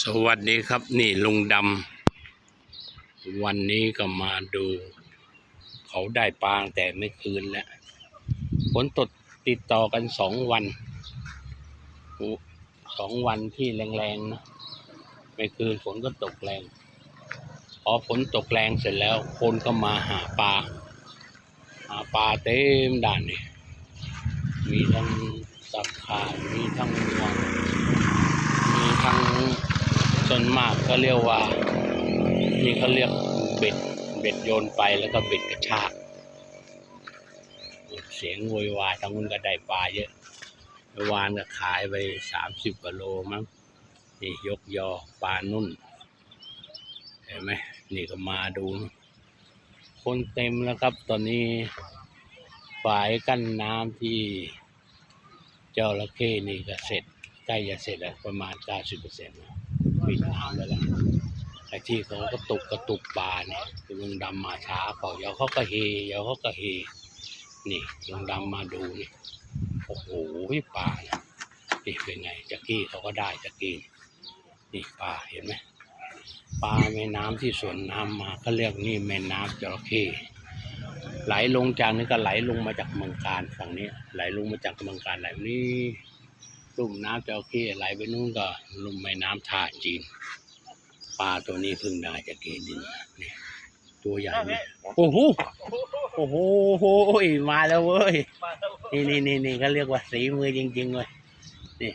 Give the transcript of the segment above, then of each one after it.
สวัสดีครับนี่ลุงดำวันนี้ก็มาดู เขาได้ปลาแต่ไม่คืนแล้วฝนตกติดต่อกันสองวันสองวันที่แรงๆนะไม่คืนฝนก็ตกแรงพอฝนตกแรงเสร็จแล้ว คนก็มาหาปลาหาปลาเต็มด่านนี่มีทั้งสับขามีทั้งงวงมีทั้ง ส่วนมากก็เรียกว่า นี่เขาเรียกเบ็ด เบ็ดโยนไปแล้วก็เบ็ดกระชาก เสียงโวยวายทางนู้นก็ได้ปลาเยอะวานก็ขายไปสามสิบกว่าโลมั้งนี่ยกยอปลานุ่น เห็นไหมนี่ก็มาดู คนเต็มแล้วครับ ตอนนี้ฝายกั้นน้ำที่เจ้าระเข้นี่ก็เสร็จใกล้จะเสร็จแล้วประมาณ 90เปอร์เซ็นต์ ปิดน้ำไปแล้วไอ้ที่เขาก็ตุกกระตุกปลาเนี่ยคือลุงดำมาช้าเขาเดี๋ยวเขาก็เฮเดี๋ยวเขาก็เฮนี่ลุงดำมาดูนี่โอ้โหปลาเนี่ยนี่เป็นไงจักกี้เขาก็ได้จักกี้นี่ปลาเห็นไหมปลาแม่น้ำที่สวนน้ำมาเขาเรียกนี่แม่น้ำจระเข้ไหลลงจากนี่ก็ไหลลงมาจากเมืองการฝั่งนี้ ไหลลงมาจากเมืองการไหลนี่ ลุ่มน้ำจระเข้ไหลไปนู่นก็ลุ่มแม่น้ำท่าจีนปลาตัวนี้เพิ่งได้จากเกดินนี่ตัวใหญ่ไหมโอ้โหโอ้โหโอ้ยมาแล้วเว้ยนี่นี่นี่นี่เขาเรียกว่าสีมือจริงๆเว้ยนี่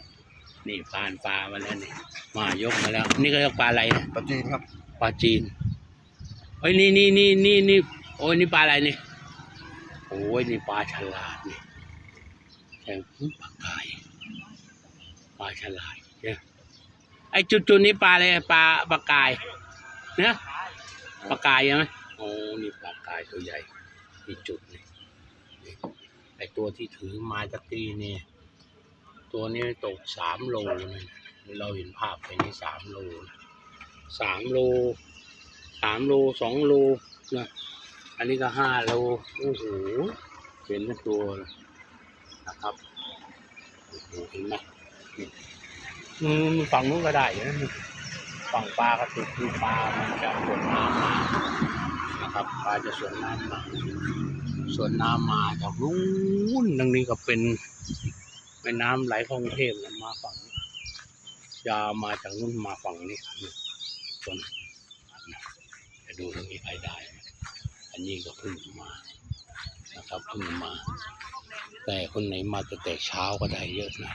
นี่ปานปลามาแล้วนี่มายกมาแล้ว นี่ก็เรียกปลาอะไรนะปลาจีนครับปลาจีนเฮ้ยนี่นี่นี่นี่นี่โอ้ยนี่ปลาอะไรนี่โอ้ยนี่ปลาฉลาดนี่แทงปลากาย ปลาฉลาดเนี่ยไอ้จุดๆนี้ปลาอะไรปลาปลากายเนี่ยปลากายใช่ไหมโอ้นี่ปลากายตัวใหญ่มีจุดนี่ไอ้ตัวที่ถือไม้ตะกี้นี่ตัวนี้ตกสามโลนะเราเห็นภาพไปนี่สามโลนะสามโลสามโลสองโลนะอันนี้ก็ห้าโลโอ้โหเห็นตัวนะครับโอ้โหเห็นไหม อืมฝั่งนู้นก็ได้อยู่นะฝั่งปลาก็ติดคือปลามันจะสวนน้ำมานะครับปลาจะสวนน้ำมาสวนน้ำมาจากนู้นตรงนี้ก็เป็นแม่น้ำไหลข้ากรุงเทพนะมาฝั่งนี้ยาวมาจากนู้นมาฝั่งนี้นี่ส่วนจะดูตรงนี้ใครได้ อันนี้ก็เพิ่งมานะครับเพิ่งมา แต่คนไหนมาตั้งแต่เช้าก็ได้เยอะนะ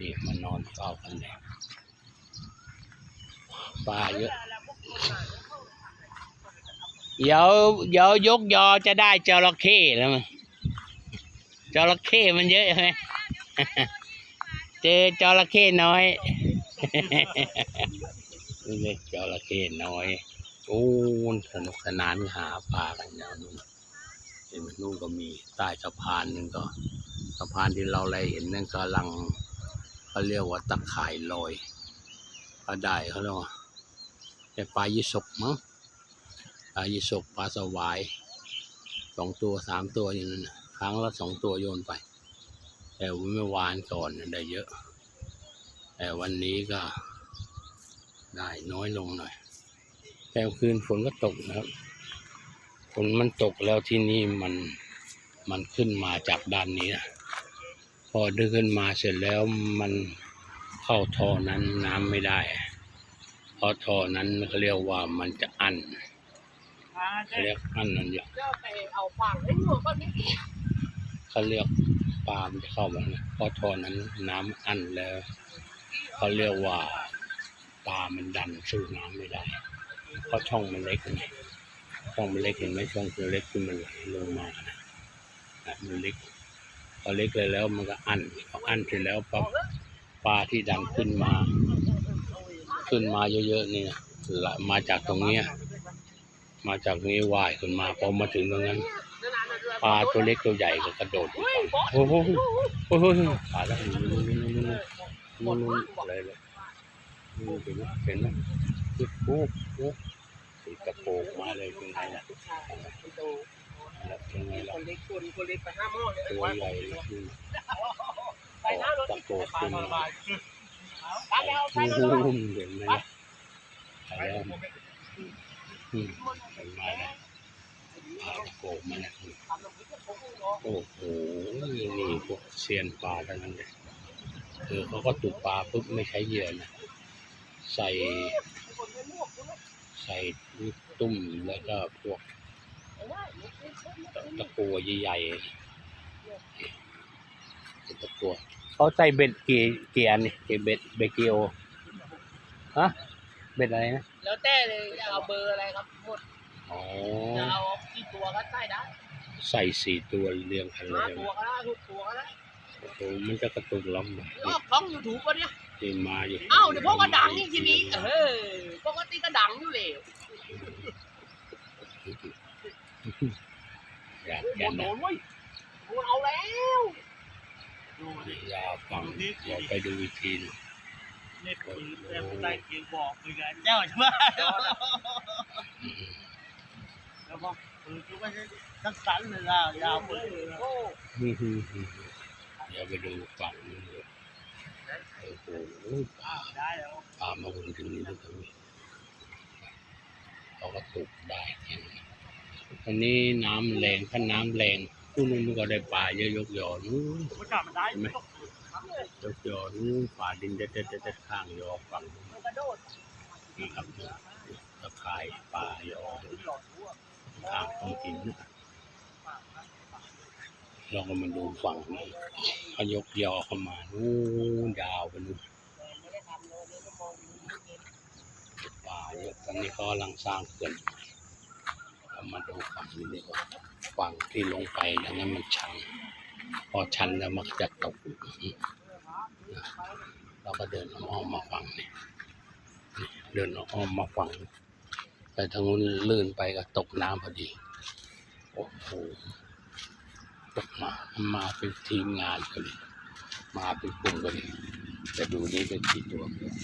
นี่มานอนเฝ้ากันเลยปลาเยอะเดี๋ยวเดี๋ยวยกยอจะได้จระเข้แล้วมั้งจระเข้มันเยอะใช่ไหมเจอจระเข้น้อยนี่เลยจระเข้น้อยโอ้นสนุกสนานหาปลากันอย่างนู้นเห็นนู่นก็มีใต้สะพานหนึงก็สะพานที่เราเลยเห็นนั่นกำลัง เขาเรียกว่าตะข่ายลอยปลาได้เขาเรียกว่าแต่ปลายี่สกมั้งปลายี่สกปลาสวายสองตัวสามตัวอย่างนั้นนะครั้งละสองตัวโยนไป แต่เมื่อวานก่อนได้เยอะ แต่วันนี้ก็ได้น้อยลงหน่อย แต่คืนฝนก็ตกนะครับฝนมันตกแล้วที่นี่มันมันขึ้นมาจากด้านนี้นะ พอดึงขึ้นมาเสร็จแล้วมันเข้าท่อนั้นน้ำไม่ได้ เพราะท่อนั้นเขาเรียกว่ามันจะอั้นเขาเรียกอั้นนั่นอย่างก็ไปเอาฟางให้หนูก็นี่เขาเรียกปลามันจะเข้ามานะเพราะท่อนั้นน้ำอั้นแล้วเขาเรียกว่าปลามันดันสู้น้ำไม่ได้ เพราะช่องมันเล็กไงช่องมันเล็กเห็นไหมช่องตัวเล็กที่มันไหลลงมานะนะมันเล็ก พอเล็กเลยแล้วมันก็อั้นพออั้นเสร็จแล้วปั๊บปลาที่ดันขึ้นมา ขึ้นมาเยอะๆเนี่ยละมาจากตรงเนี้ยมาจากนี้ว่ายขึ้นมาพอมาถึงตรงนั้นปลาตัวเล็กตัวใหญ่ก็กระโดดโอ้โหโอ้โหปลาแล้วนู่นนู่นนู่นนู่นนู่นนู่นอะไรเลยนู่นเห็นไหมเห็นไหมโอ้โหโอ้โหติดกระโปงมาเลยเป็นไงล่ะ แล้วเป็นไงล่ะคนเล็กคนคนเล็กไปห้าหม้อเลยตัวใหญ่เลยอืมไปหน้ารถตะโกนขึ้นมาตามแล้วใช่แล้วโอ้ด้วยโหเห็นไหมนะไปแล้วอืมเป็นมาแล้วปลาตะโกมาแล้วโอ้โหนี่พวกเซียนปลาทั้งนั้นเลยคือเขาก็ตกปลาปุ๊บไม่ใช้เหยื่อนะใส่ ใส่ลูกตุ้มแล้วก็พวก ตะตะกัวใหญ่ๆตะกัวเขาใส่เบ็ดกี่กี่อันนี่กี่เบ็ดเบ็ดกี่โอฮะเบ็ดอะไรนะแล้วแต่เลยจะเอาเบอร์อะไรครับหมดอ๋อจะเอากี่ตัวก็ใส่ได้ใส่สี่ตัวเรียงกันเลห้ายตัวก็ได้ทุกตัวก็ได้โอ้โหมันจะกระตุกล้ำเลยก็ช่องยูทูบก็เนี่ยนี่มาอยู่เอ้าเดี๋ยวพวกก็ดังนี่ทีนี้เออปกติก็ดังอยู่เลย อยากโดแก่นนะเว้ยกูเอาแล้วอยาฟังเดี๋ยวไปดูอีกทีหนึงเน็ตปืนแต่ผู้ใต้เกียงบอกคือกันเจ้าใช่ไหมแล้วบอกปืนคือไม่ใช่ทั้งสันเลยนะยาวปืนโอ้เดี๋ยวไปดูฝั่งนู้นเลยโอ้โหปลาได้แล้วปลามาวนถึงนี่แล้วตรงนี้เขาก็ตกได้แค่นี้ อันนี้น้ำแรงถ้าน้ำแรงผู้นู้นก็ได้ปลาเยอะยกยอนู้นผมจับมันได้ยกยอนู้นป่าดินจะจะจะจะข้างยอฝั่งนู้นมันกระโดดนะครับตะไคร่ป่ายอข้างต้องกินนะเราก็มาดูฝั่งนี้เขายกยอเข้ามานู้นยาวไปนู้นไม่ได้ทำเลยไม่ได้มองอยู่นี่ป่าเยอะตอนนี้ก็กำลังสร้างเขื่อนเรา มาดูฝั่งนี้ดีกว่าฝั่งที่ลงไปอย่างนั้นมันชัน พอชันแล้วมันก็จะตกเราก็เดินอ้อมมาฝั่งนี้นี่เดินอ้อมมาฝั่งแต่ทางนู้นลื่นไปก็ตกน้ำพอดี โอ้โหตกมา มาเป็นทีมงานกันเลยมาเป็นกลุ่มกันเลยแต่ดูนี่เป็นกี่ตัวนี่ย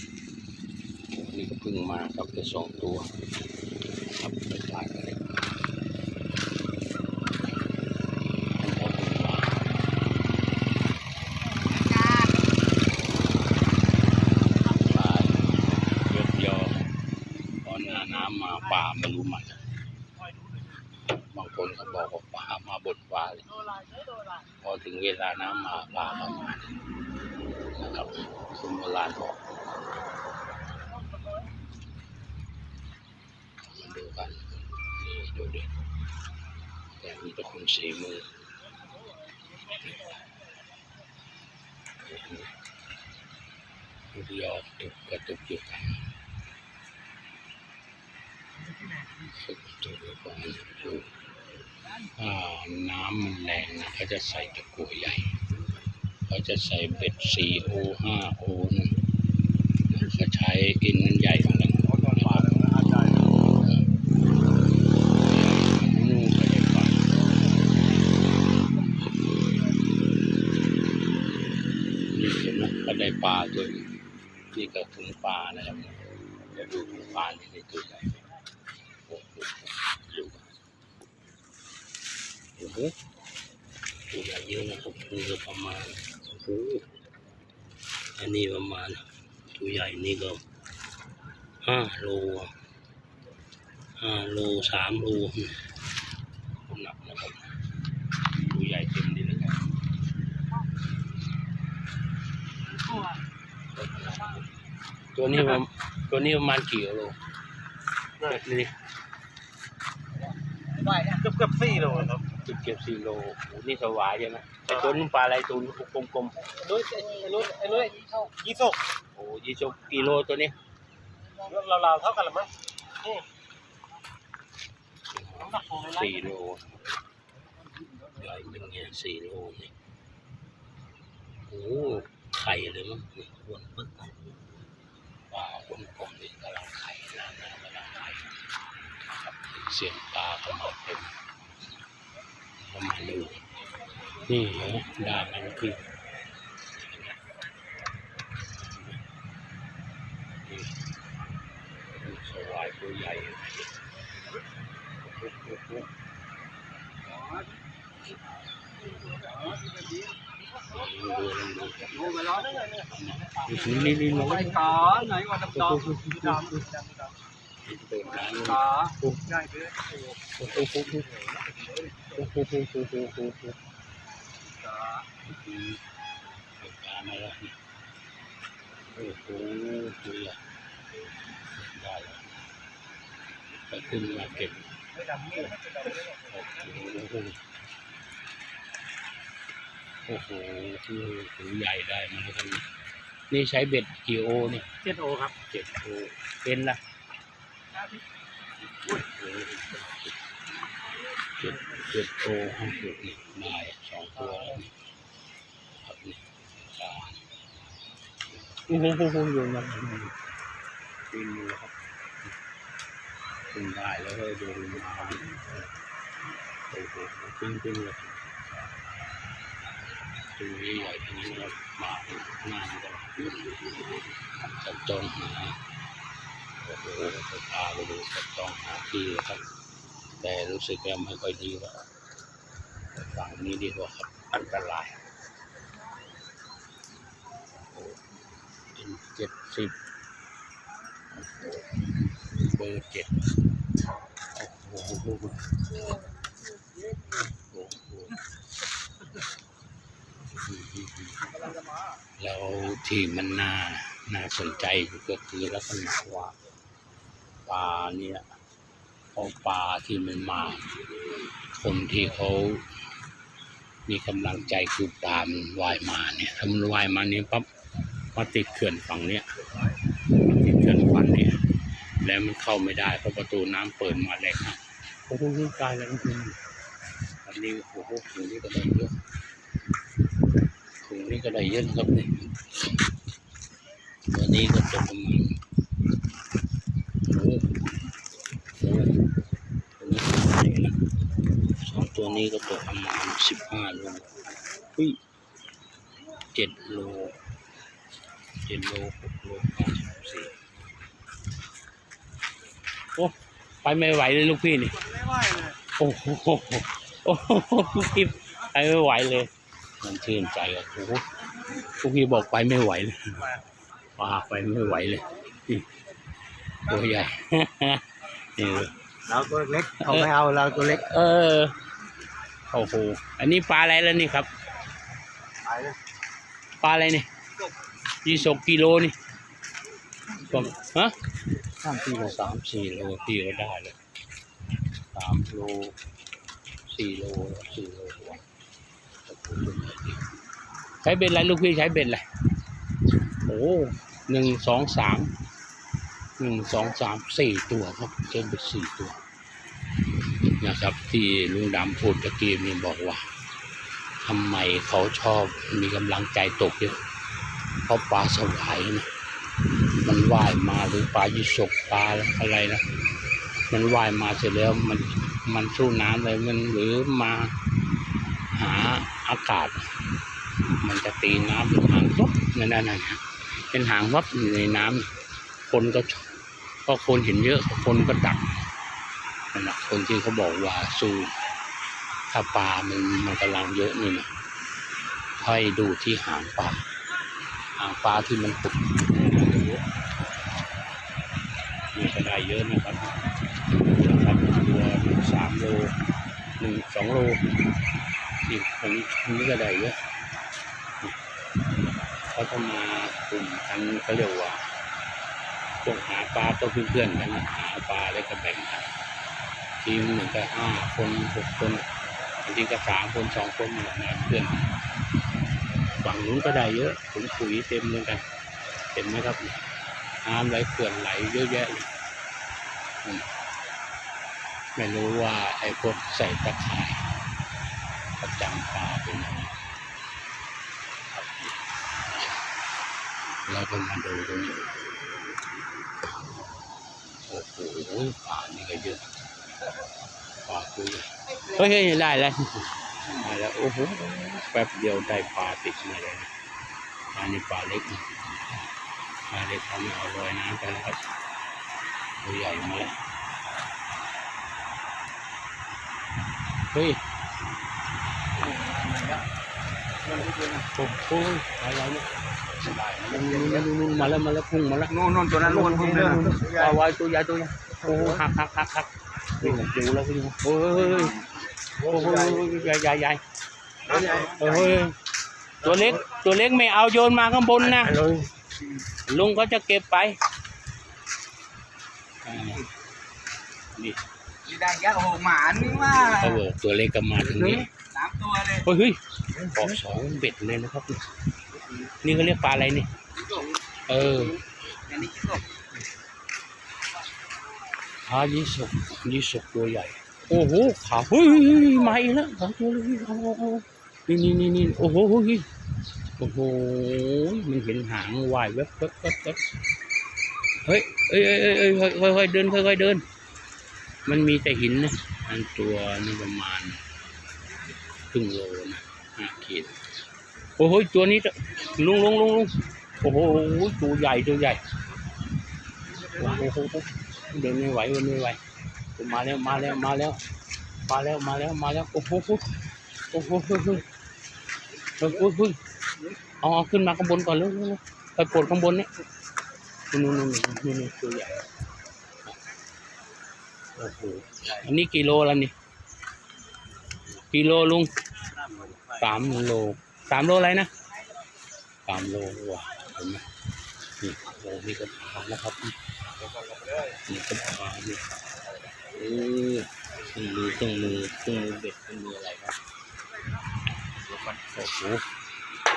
โอ้นี่ก็เพิ่งมาครับจะสองตัวครับไปตายกันเลยเอาขึ้นมาปลายกยอตอนหน้าน้ำมาป่าไม่รู้มัน บางคนเขาบอกว่าปลามาบนฟ้าเลย โดนอะไรไม่โดนอะไร พอถึง เวลาน้ำมาปลาก็มานะครับคุณโบราณบอกมาดูกันดูดิแต่มีต่คนสีมือลูยอตุกกระตุกอยู่กันตุกตุกอยู่กันดูอ่ น้ำมันแรงนะเขาจะใส่ตะกั่วใหญ่เขาจะใส่เบ็ด 4O 5O นั่นเขาใช้อินนั้นใหญ่กว่านั้นก็ได้ปลาได้ปลาตัวนี่ก็ถุงปลานะครับเดี๋ยวดูถุงปลานี่ได้ตัวใหญ่โอ้โหดู โอ้โหตัวใหญ่เยอะนะครับคือประมาณโอ้โหอันนี้ประมาณตัวใหญ่นี่ก็ห้าโลอะห้าโลสามโลหนักนะครับตัวใหญ่เต็มดีเลยครับตัวนี้ประมาณตัวนี้ประมาณกี่กิโลนี่ไหวเนี่ยเกือบเกือบสี่โลครับ จุดเก็บสี่โลโอ้โหนี่สวายใช่ไหมไอ้ตัวนี้ปลาอะไรตัวนี้กลมนุ้ยไอ้นุ้ยไอ้นุ้ยเข้ายี่สกโอ้ยี่สิบกิโลตัวนี้เราๆเท่ากันหรือมั้งน้ำหนักของอะไรสี่โลใหญ่เป็นไงสี่โลนี่โอ้ไข่เลยมั้งนี่อ้วนปึ๊กปลาคนกลมนี่กำลังไข่นะนะกำลังไข่เสียงปลาเข้ามาเต็ม เข้ามาดู นี่เหรอได้มันคือนี่สวายตัวใหญ่โอ้โหโอ้โหดูลองดูโอ้ไปแล้วนี่นี่มาไปเลยขาไหนว่าดำดำดำดำเปิดร้าน ขาโอ้ใหญ่เลยโหโอ้โหโอ้โหโอ้โหโอ้โหโอ้โหโอ้โหขาอืมเอาปลามาแล้วนี่โอ้โหตัวใหญ่ได้แล้วไปขึ้นมาเก็บโอ้โหโอ้โหคือถือใหญ่ได้มาแล้วกันนี่ใช้เบ็ดกี่โอนี่เจ็ดโอครับเจ็ดโอเป็นละ เจ็ดเจ็ดโอห้าสิบนี่ได้สองตัวครับนี่ปลาโอ้โหโอ้โหโยนมาขึ้นอยู่ครับขึ้นได้แล้วก็โยนมาโอ้โหขึ้นขึ้นเลยตัวนี้ใหญ่ทั้งนั้นครับมาหน้ามันก็จับจ้องหา โอ้โหพาไปดูจับจ้องหาที่ครับ แต่รู้สึกว่าไม่ค่อยดีแล้วฝั่งนี้ดีกว่าครับอันตรายเป็นเจ็ดสิบโอ้โหเบอร์เจ็ดโอ้โหโอ้โหแล้วที่มันน่าน่าสนใจก็คือลักษณะว่า ปลาเนี่ยเอาปลาที่มันมา คนที่เขามีกำลังใจคือปลามันว่ายมาเนี่ยถ้ามันว่ายมาเนี่ยปั๊บมาติดเขื่อนฝั่งเนี้ยมาติดเขื่อนฝั่งเนี้ยแล้วมันเข้าไม่ได้เพราะประตูน้ำเปิดมาแรงนะโอ้โหตายแล้วอืมอันนี้โอ้โหถึงนี่ก็ได้เยอะถุงนี้ก็ได้เยอะนะครับเนี่ยตัวนี้ก็ตกประมาณโอ้โหโอ้โหตัว นี้ใหญ่นะสองตัวนี้ก็ตกประมาณสิบห้าโลอุ้ยเจ็ดโลเจ็ดโลหกโลห้าสิบสี่โอ้ไปไม่ไหวเลยลูกพี่นี่ไม่ไหวเลยโอ้โหโอ้โหพี่ไปไม่ไหวเลย มันชื่นใจอะโอ้โหพวกนี้บอกไปไม่ไหวเลยปลาไปไม่ไหวเลยนี่ ตัวใหญ่ นี่เราตัวเล็กเขาไม่เอาเราตัวเล็ก เออโอ้โหอันนี้ปลาอะไรแล้วนี่ครับไปเลยปลาอะไรนี่ยี่สกกิโลนี่ผมฮะสามสี่โลสามสี่โลพี่ก็ได้เลยสามโลสี่โลสี่โลกว่าใช้เบ็ดอะไรลูกพี่ใช้เบ็ดอะไรโอ้หนึ่งสองสาม หนึ่งสองสามสี่ตัวครับใช้เบ็ดสี่ตัวนะครับ ที่ลุงดำพูดตะกี้นี่บอกว่าทำไมเขาชอบมีกำลังใจตกเยอะเพราะปลาสวายนะมันว่ายมาหรือปลายิสกปลาอะไรนะมันว่ายมาเสร็จแล้วมันมันสู้น้ำเลยมันหรือมาหาอากาศ มันจะตีน้ำเป็นหางวับนั่นนั่นนะเป็นหางวับอยู่ในน้ำคนก็ช ก็คนเห็นเยอะคนก็ดักนั่นแหละคนที่เขาบอกว่าสู้ถ้าปลามันมันกำลังเยอะนี่นะให้ดูที่หางปลาหางปลาที่มันปุกนี่ก็ได้เยอะนะครับนะครับตัวหนึ่งสามโลหนึ่งสองโลนี่ผมนี่ก็ได้เยอะเขาจะมากลุ่มกันเขาเรียกว่า วกหาปลาตัวเพื่อนๆกันหาปลาแล้วก็แบ่งกันทีมหนึ่งก็ห้าคนหกคนบางทีก็สามคนสองคนเหมือนกันเพื่อนฝั่งนู้นก็ได้เยอะถุงปุ๋ยเต็มเลยกันเห็นไหมครับน้ำไหลเขื่อนไหลเยอะแยะเลยไม่รู้ว่าไอ้พวกใส่ตะข่ายประจำปลาเป็นยังไงครับเราก็มาดูตรงนี้ โอ้โหปลานี่ก็เยอะปลาคุยเฮ้ยเฮ้ยได้แล้วได้แล้วโอ้โหแป๊บเดียวได้ปลาติดมาเลยนะอันนี้ปลาเล็กนะมาเด็กเขาไม่เอาลอยน้ำไปแล้วครับตัวใหญ่มาแล้วเฮ้ยโอ้โหอะไรเนี่ยมาแล้วมาแล้วพุ่งมาแล้วโน่นโน่นตัวนั้นโน่นพุ่งเลยนะเอาไว้ตัวใหญ่ตัวใหญ่ โอ้โหหักหักหักหักนี่ผมดูแล้วพี่ดูโอ้ยโอ้โหใหญ่ใหญ่ใหญ่โอ้ยตัวเล็กตัวเล็กไม่เอาโยนมาข้างบนนะลุงก็จะเก็บไปอ่านี่มีได้ยักษ์โอ้โหหมานี่ว่าเขาบอกตัวเล็กก็มาตรงนี้สามตัวเลยเฮ้ยเฮ้ยออกสองเบ็ดเลยนะครับ นี่เขาเรียกปลาอะไรนี่เอออันนี้คิดว่า ปลายี่สกยี่สกตัวใหญ่ โอ้โหขาเฮ้ยใหม่แล้วสองตัวเลยโอ้โหนี่นี่นี่นี่โอ้โหโอ้โหมันเห็นหางวายแวบแวบแวบแวบเฮ้ยเอ้ยเอ้ยเอ้ยเอ้ยค่อยค่อยๆเดินค่อยค่อยๆเดิน มันมีแต่หินนะอันตัวนี่ประมาณครึ่งโลนะห้าขีดโอ้โหตัวนี้ลุงลุงลุงลุงโอ้โหตัวใหญ่ตัวใหญ่โอ้โห เดินไม่ไหวเดินไม่ไหวมาแล้วมาแล้วมาแล้ว มาแล้วมาแล้วมาแล้วโอ้โหโอ้โหเฮ้ยเฮ้ยเฮ้ยเฮ้ยเอาเอาขึ้นมาข้างบนก่อนเร็วเร็วเร็วไปปลดข้างบนเนี่ยนู่นนู่นนู่นนู่นตัวใหญ่โอ้โหอันนี้กิโลแล้วนี่กิโลลุงสามโลสามโลอะไรนะสามโลว่ะเห็นไหมนี่โลนี่ก็พานะครับ นี่ก็พานี่เออเครื่องมือเครื่องมือเครื่องมือเบ็ดเครื่องมืออะไรครับโอ้โห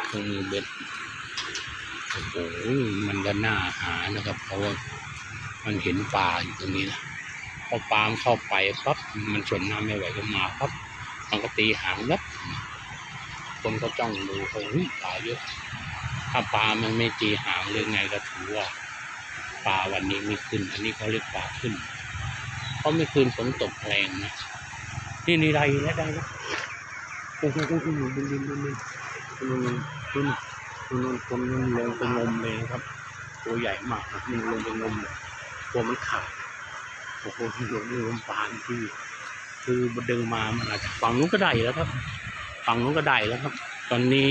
เครื่องมือเบ็ดโอ้โหมันก็น่าหานะครับ เพราะว่ามันเห็นปลาอยู่ตรงนี้นะพอปลามเข้าไปปั๊บมันชนน้ำไม่ไหวก็มาปั๊บมันก็ตีหางยับคนก็จ้องดูเขาเฮ้ยปลาเยอะถ้าปลามันไม่ตีหางหรือไงก็ถือว่า ปลาวันนี้ไม่ขึ้น อันนี้เขาเรียกปลาขึ้นเพราะไม่คืนฝนตกแรงนะนี่นี่ได้แล้วได้แล้วโอ้โหโอ้โหดินดินดินดินดินดินดินดินคนมันลงไปงมเลยครับ ตัวใหญ่มากนะมันลงไปงมเลยตัวมันขาดโอ้โหลงลงปลาที่คือดึงมามันอาจจะฝั่งนู้นก็ได้แล้วครับ ฝั่งนู้นก็ได้แล้วครับ ตอนนี้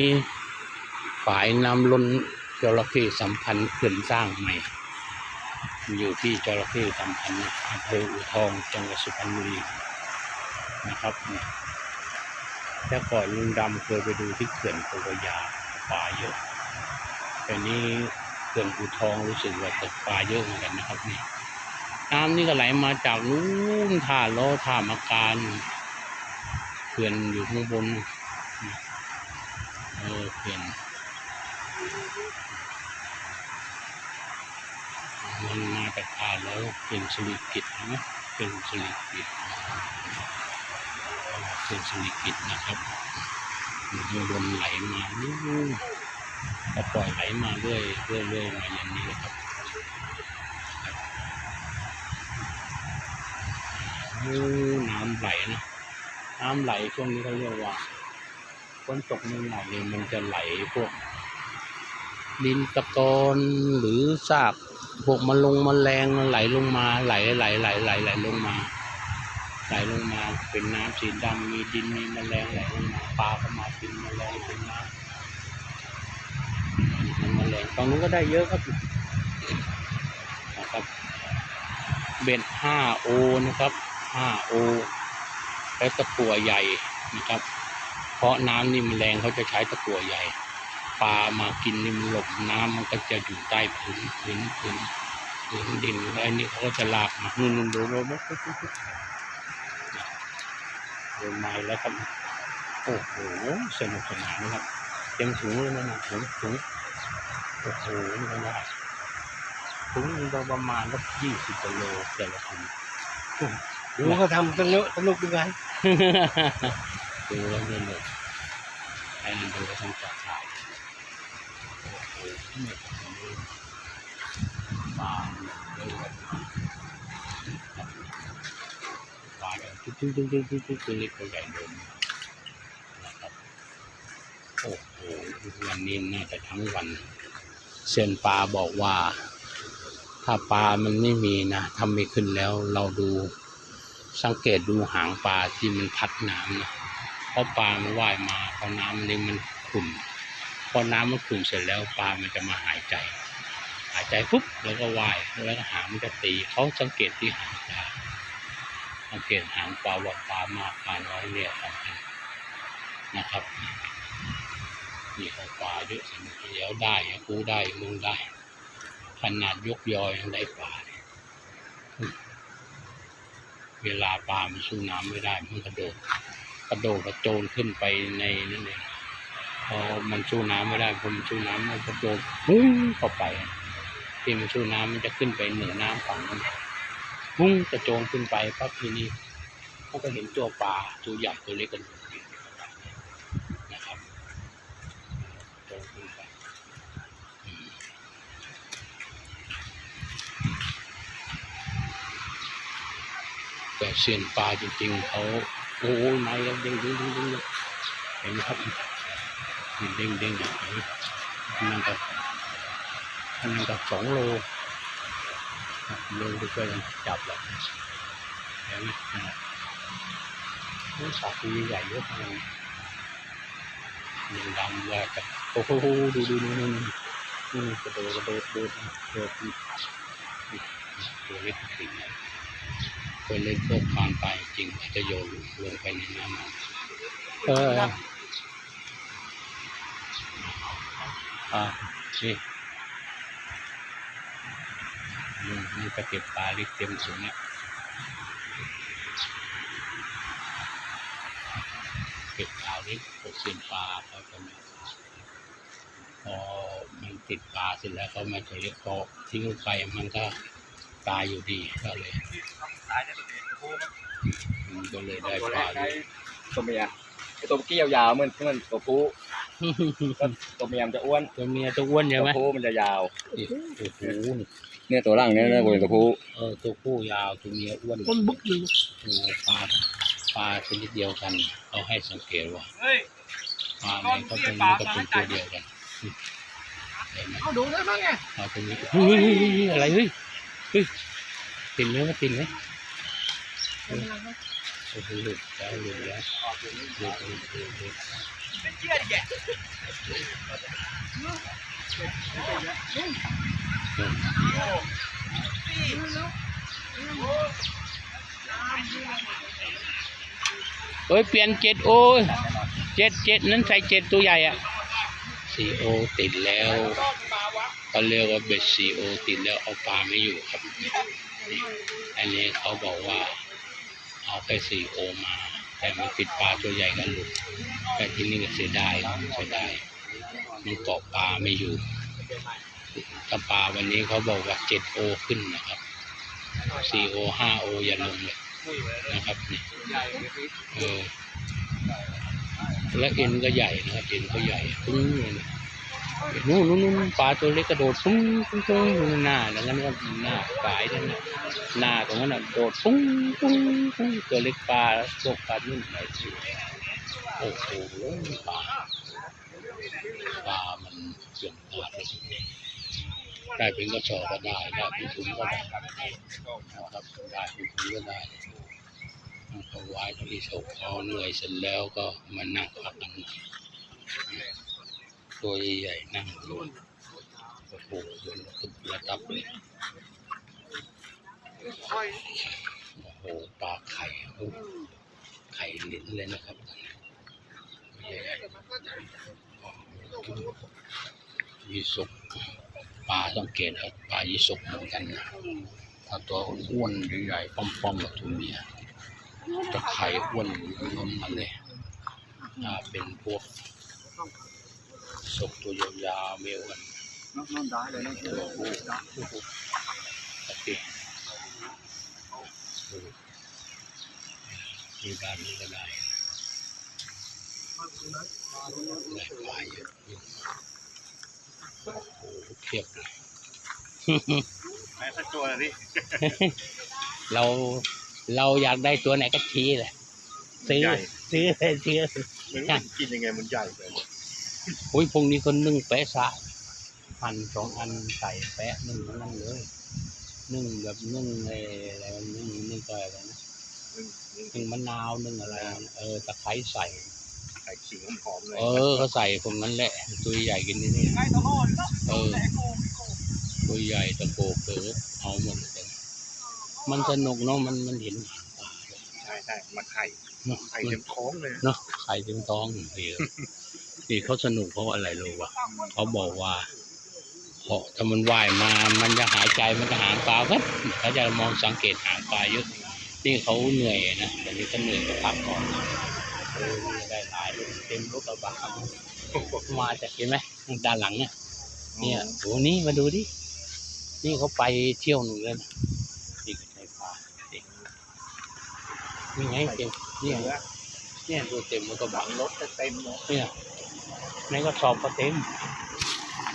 ฝ่ายนำล้นจระเข้สัมพันธ์เขื่อนสร้างใหม่ อยู่ที่จระเข้สัมพันธ์อำเภออูทองจังหวัดสุพรรณบุรีนะครับเนี่ยแต่ก่อนลุงดำเคยไปดูที่เขื่อนโพกยาป่าเยอะแต่นี้เขื่อนอูทองรู้สึกว่าตกปลาเยอะเหมือนกันนะครับนี่น้ำนี่ก็ไหลมาจากนู้นท่าล้อท่ามะการเขื่อนอยู่ข้างบนเออเขื่อนมัน มาจากท่าแล้วเป็นสุริกิจนะเป็นสุริกิจเป็นสุริกิจนะครับอยู่ข้างบนไหลมานู่นก็ปล่อยไหลมาเรื่อยเรื่อยมาอย่างนี้นะครับน้ำไหลนะน้ำไหลช่วงนี้เขาเรียกว่าฝนตกใหม่ๆเนี่ยมันจะไหลพวกดินตะกอนหรือซาก วกมันลงมแมลงไหลลงมา ไหลไหลไหลไหลไหลลงมา ไหลลงมา เป็นน้ำสีดำมีดินมีแมลงไหลลงมาปลาเข้ามากินแมลงกินน้ำมันแมลงตรงนู้นก็ได้เยอะครับนะครับเบ็ด 5O นะครับ 5O ใช้ตะกั่วใหญ่นะครับ เพราะน้ำนี่มันแรงเขาจะใช้ตะกั่วใหญ่ปลามากินนี่มันหลบน้ำมันก็จะอยู่ใต้พื้นพื้นพื้น ดินแล้วอันนี้เขาก็จะลากมานู่นๆดูดูดูดูไม้แล้วครับโอ้โหสนุกสนานนะครับเต็มถุงเลยนะถุงถุงโอ้โหนี่ก็ได้ถุงหนึงประมาณสักยี่สิบกิโลแต่ละถุงลุงก็ทำสนุกสนุกด้วยกันดูแล้วเนี่ยเลยไอ้มันดูแล้วต้งจับถ่ายโอ้โหเนี่ยปลาเย อะปลาย่างจุ๊จุ๊จุ๊จุ๊จุ๊จุ๊ตัวเล็กตัวใหญ่เดินนะครับโอ้โหวันนี้น่าจะทั้งวันเซียนปลาบอกว่า ถ้าปลามันไม่มีนะทำไม่ขึ้นแล้วเราดูสังเกตดูหางปลาที่มันพัดน้ำนะเพราะปลามันว่ายมาพอน้ำนี่มันขุ่นพอน้ำมันขุ่นเสร็จแล้วปลามันจะมาหายใจ หายใจปุ๊บแล้วก็ว่ายแล้วก็หางมันจะตีเขาสังเกตที่หางปลาสังเกตหางปลาว่าปลามากปลาน้อยเนี่ยสำคัญนะครับนี่เขาปลาเยอะเดี๋ยวได้กูได้มึงได้ ขนาดยกยอยได้ปลาเลยเวลาปลามันสู้น้ำไม่ได้มันกระโดดกระโดดกระโจนขึ้นไปในนั่นเองพอมันสู้น้ำไม่ได้พอมันสู้น้ำมันกระโดดปุ้งเข้าไป ที่มันสู้น้ำมันจะขึ้นไปเหนือน้ำฝั่งนั้นปุ้งกระโจนขึ้นไปปั๊บทีนี้เขาก็เห็นตัวปลาตัวใหญ่ตัวเล็กกันอยู่นะครับโจนขึ้นไปแต่เซียนปลาจริงๆเขาโอ้ยไม่แล้วเด้งเด้งเด้งเด้งเห็นไหมครับเด้งเด้งอย่างนี้นั่นก็ อันนั้นก็สองโลโลไปช่วยกันจับแบบเห็นไหมนั่นน่ะโอ้ยสัตว์ตัวใหญ่เยอะเลยยิงดำว่าจะโอ้โหดูดูดูดูดูกระโดดกระโดดโดดโดดตัวเล็กจริงเลยตัวเล็กพวกผ่านไปจริงจะโยนลงไปในน้ำเอออ่านี่ นี่นี่จะเก็บปลาเล็กเต็มถุงเนี่ยเก็บปลาเล็กพวกเสียนปลาเขาจะมาพอมันติดปลาเสร็จแล้วเขามาจะเรียกพอทิ้งลงไปมันก็ตายอยู่ดีก็เลยมันก็เลยได้ปลาด้วยตัวเมียไอตัวเมื่อกี้ยาวๆเหมือนเหมือนตัวผู้ก็ตัวเมียมันจะอ้วนตัวเมียตัวอ้วนใช่ตัวไหมผู้มันจะยาวนี่โอ้โห เนี่ยตัวล่างเนี่ยนะเป็นตัวผู้เออตัวผู้ยาวตัวเมียอ้วนคนบึกเลยโอ้ปลาปลาชนิดเดียวกันเขาให้สังเกตว่าเฮ้ยปลาไหนก็เป็นมันก็เป็นตัวเดียวกันเห็นไหมเอาดูได้ไหมไงปลาตัวนี้เฮ้ยเฮ้ยเฮ้ยเฮ้ยอะไรเฮ้ยเฮ้ยติดไหมว่าติดไหมโอ้โหหลุดแล้วหลุดแล้วหลุดหลุดหลุดหลุดหลุดไม่เชื่อดิแก เอ้ย เปลี่ยนเจ็ดโอ้ยเจ็ดเจ็ดนั้นใส่เจ็ดตัวใหญ่อะซีโอติดแล้วเขาเรียกว่าเบ็ดซีโอติดแล้วเอาปลาไม่อยู่ครับอันนี้เขาบอกว่าเอาแค่ซีโอมาแต่มันติดปลาตัวใหญ่กันหลุดแต่ที่นี่ก็เสียดายเสียดายมันเกาะปลาไม่อยู่ ถ้าปลาวันนี้เขาบอกว่าเจ็ดโอขึ้นนะครับซีโอห้าโออย่าลงเลยนะครับนี่เออและเอ็นก็ใหญ่นะครับเอ็นก็ใหญ่ปุ้งเลยนะนู่นนู่นนู่นปลาตัวเล็กกระโดดปุ้งปุ้งปุ้งหน้าแล้วงั้นก็หน้าปลายนั่นนะหน้าตรงนั้นน่ะโดดปุ้งปุ้งปุ้งตัวเล็กปลาพวกปลานุ่นไหนสิโอ้โหปลาปลามันเสื่อมปลาเลย ได้เป็นกระสอบก็ได้ได้เป็นถุงก็ได้นะครับได้เป็นถุงก็ได้ถวายพระอิศกพอเหนื่อยเสร็จแล้วก็มานั่งพักกันหน่อยตัวใหญ่ๆนั่งดูโอ้โหเดินตุบระตับเลยโอ้โหปลาไข่ไข่ลิ้นเลยนะครับใหญ่ๆยีสก ปลาสังเกตครับปลายีสกเหมือนกันนะถ้าตัวอ้วนใหญ่ๆป้อมๆแบบตัวเมียจะไข่อ้วนล้นมาเลยถ้าเป็นพวกศกตัวยาวๆไม่อ้วนน้องได้เลยนะตัวผู้โอเคมีบ้านนี้ก็ได้ได้ปลาเยอะอยู่โอ้โห เทียบเลยแม่สักตัวเลยดิเราเราอยากได้ตัวไหนก็ชี้เลยซื้อ ซื้อเลยซื้อมันกินยังไงมันใหญ่เลยโอ้ยพวกนี้คนนึ่งแปะสะหั่นสองอันใส่แปะนึ่งทั้งนั่นเลยนึ่งแบบนึ่งอะไรอะไรนึ่งนึ่งก็อะไรนะนึ่งมะนาวนึ่งอะไรนะเออตะไคร้ใส่ไส่ขิงหอมๆเลยเออเขาใส่ผมนั้นแหละ ตัวใหญ่กินนี่นี่ไก่ตัวโหดก็เออตัวใหญ่ตะโกเกิดเอาหมดเลยมันสนุกเนาะมันมันเห็นใช่ใช่มาไข่เนาะไข่เต็มท้องเลยเนาะไข่เต็มท้องดีนี่เขาสนุกเพราะอะไรรู้วะเขาบอกว่าเพราะถ้ามันว่ายมา มันจะหายใจ มันจะหางปลาเวัดเขาจะมองสังเกตหางปลาเยอะ นี่เขาเหนื่อยนะตอนนี้เขาเหนื่อยก็พักก่อนเออนี่ ได้หลายเต็มรถกระบะมาจากเห็นไหมด้านหลังเนี่ยเนี่ยโหนี่มาดูดินี่เขาไปเที่ยวหนึ่งเลยนะนี่ก็ใช่ปลาดินี่ไงเต็มเนี่ยเนี่ยตัวเต็มมันก็บังรถเต็มเลยเนี่ยในกระสอบก็เต็ม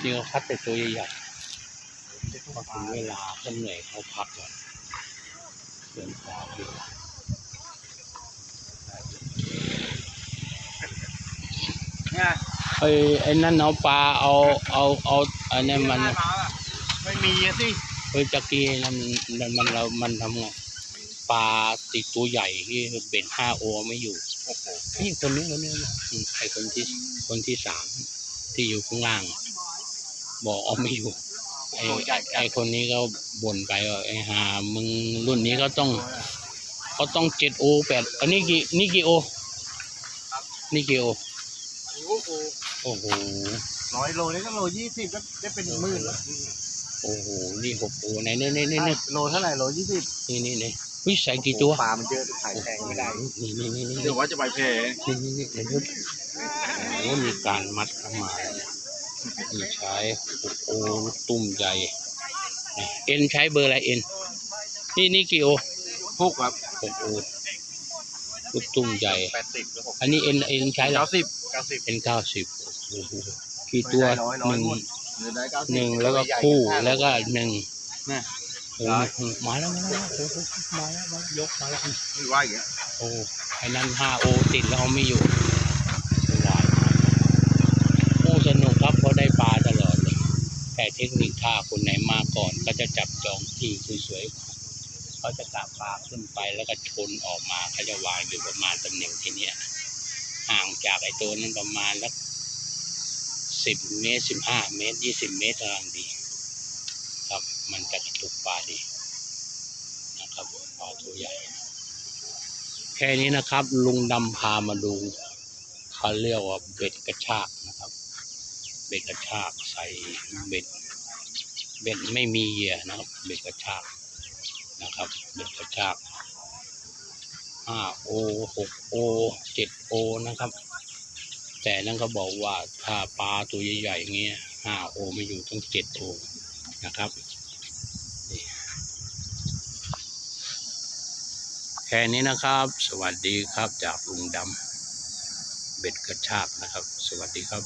นี่เขาคัดแต่ตัวใหญ่ๆพอถึงเวลาเขาเหนื่อยเขาพักก่อนเดินปลาอยู่เนี่ ไอ้ไอ้นั่นเอาปลาเอาเอาเอาอันนี้มันไม่มีอะสิเฮ้ยจักรีนั่นมันมันเรา มันทำไงปลาติดตัวใหญ่ที่เบ็ดห้าโอไม่อยู่โอ้โหนี่คนนี้คนนี้อืมไอคนที่คนที่สามที่อยู่ข้างล่าง บอกเอาไม่อยู่ไอไอคนนี้ก็บ่นไปว่าไอหามึงรุ่นนี้ก็ต้องก็ต้องเจ็ดโอแปดอันนี้กี่นี่กี่โอนี่กี่โอ โอ้โหโอ้โหร้อยโลนี่ก็โลยี่สิบก็ได้เป็นหมื่นแล้วโอ้โหนี่หกโอไหนนี่นี่นี่นี่โลเท่าไหร่โลยี่สิบนี่นี่นี่วิใส่กี่ตัวปลามันเยอะขายแพงไม่ได้นี่นี่นี่นี่เดี๋ยวว่าจะไปแพงนี่นี่นี่เดี๋ยวดูโอ้มีการมัดเข้ามาเนี่ยนี่ใช้โอ้ลูกตุ้มใหญ่นี่เอ็นใช้เบอร์อะไรเอ็นนี่นี่กี่โอหกครับหกโอ ลูกตุ้มใหญ่ แปดสิบหรือหกอันนี้เอ็นเอ็นใช้เหรอเก้าสิบเก้าสิบเอ็นเก้าสิบโอ้โหกี่ตัวร้อยร้หอยนึ่งหมดหรือได้เก้าสิบหนึ่งแล้วก็คู่แล้วก็หนึ่งน่ะโอ้โหมาแล้วมาแล้วโอ้โหมาแล้วมายกมาแล้วมีว่าอย่างเงี้ยโอ้ไอ้นั่นห้าโอติดแล้วเอาไม่อยู่สบายมากโอ้สนุกครับเพราะได้ปลาตลอดเลยแต่เทคนิคถ้าคนไหนมาก่อนก็จะจับจองที่สวยๆ เขาจะกลับปลาขึ้นไปแล้วก็ชนออกมาเขาจะวางอยู่ประมาณตำแหน่งที่เนี้ยห่างจากไอ้ตัวนั้นประมาณสักสิบเมตรสิบห้าเมตรยี่สิบเมตรกำลังดี ครับมันจะกระตุกปลาดีนะครับปลาตัวใหญ่ แค่นี้นะครับ ลุงดำพามาดูเขาเรียกว่าเบ็ดกระชากนะครับ เบ็ดกระชากใส่เบ็ดเบ็ดไม่มีเหยื่อนะครับ เบ็ดกระชาก นะครับเบ็ดกระชากห้าโอหกโอเจ็ดโอนะครับ แต่นั่นเขาบอกว่าถ้าปลาตัวใหญ่ๆอย่างเงี้ยห้าโอไม่อยู่ต้องเจ็ดโอนะครับแค่นี้นะครับ สวัสดีครับจากลุงดำเบ็ดกระชากนะครับ สวัสดีครับ